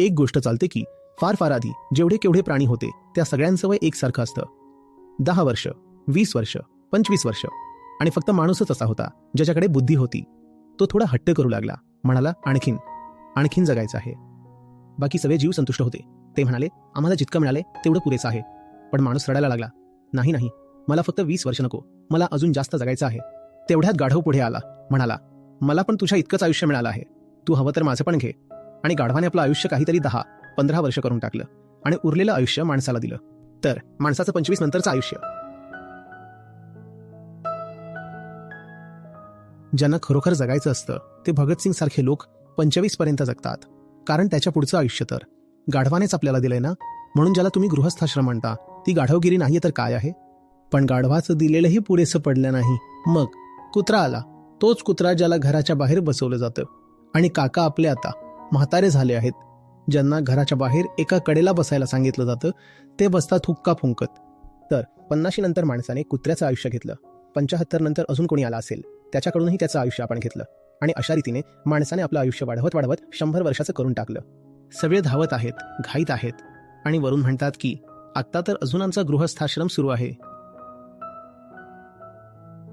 एक गोष्ट चालते की फार फार आधी जेवढे केवढे प्राणी होते त्या सगळ्यांचं वय एकसारखं असतं. दहा वर्ष वीस वर्ष पंचवीस वर्ष. आणि फक्त माणूसच असा होता ज्याच्याकडे बुद्धी होती. तो थोडा हट्ट करू लागला म्हणाला आणखीन आणखीन जगायचं आहे. बाकी सगळे जीव संतुष्ट होते. ते म्हणाले आम्हाला जितकं मिळाले तेवढं पुरेसं आहे. पण माणूस रडायला लागला नाही नाही मला फक्त वीस वर्ष नको मला अजून जास्त जगायचं आहे. तेवढ्यात गाढव पुढे आला म्हणाला मला पण तुझ्या इतकंच आयुष्य मिळालं आहे. तू हवं तर माझं पण घे आणि गाढवाने आपलं आयुष्य काहीतरी दहा पंधरा वर्ष करून टाकलं आणि उरलेलं आयुष्य माणसाला दिलं. तर माणसाचं पंचवीस नंतरचं आयुष्य. ज्यांना खरोखर जगायचं असतं ते भगतसिंग सारखे लोक पंचवीसपर्यंत जगतात. कारण त्याच्या पुढचं आयुष्य तर. गाढवानेच आपल्याला दिलंय ना? म्हणून ज्याला तुम्ही गृहस्थाश्रम म्हणता ती गाढवगिरी नाही तर काय आहे? पण गाढवाचं दिलेलंही पुरेसं पडलं नाही. मग कुत्रा आला. तोच कुत्रा ज्याला घराच्या बाहेर बसवलं जातं. आणि काका आपले आता. म्हातारे झाले आहेत. ज्यांना घराच्या बाहेर एका कडेला बसायला सांगितलं जातं ते बसतात हुक्का फुंकत. तर पन्नाशी नंतर माणसाने कुत्र्याचं आयुष्य घेतलं. पंचाहत्तर नंतर अजून कोणी आला असेल त्याच्याकडूनही त्याचं आयुष्य आपण घेतलं. आणि अशा रीतीने माणसाने आपलं आयुष्य वाढवत वाढवत शंभर वर्षाचं करून टाकलं. सगळे धावत आहेत घाईत आहेत. आणि वरून म्हणतात की आत्ता तर अजून आमचा गृहस्थाश्रम सुरू आहे.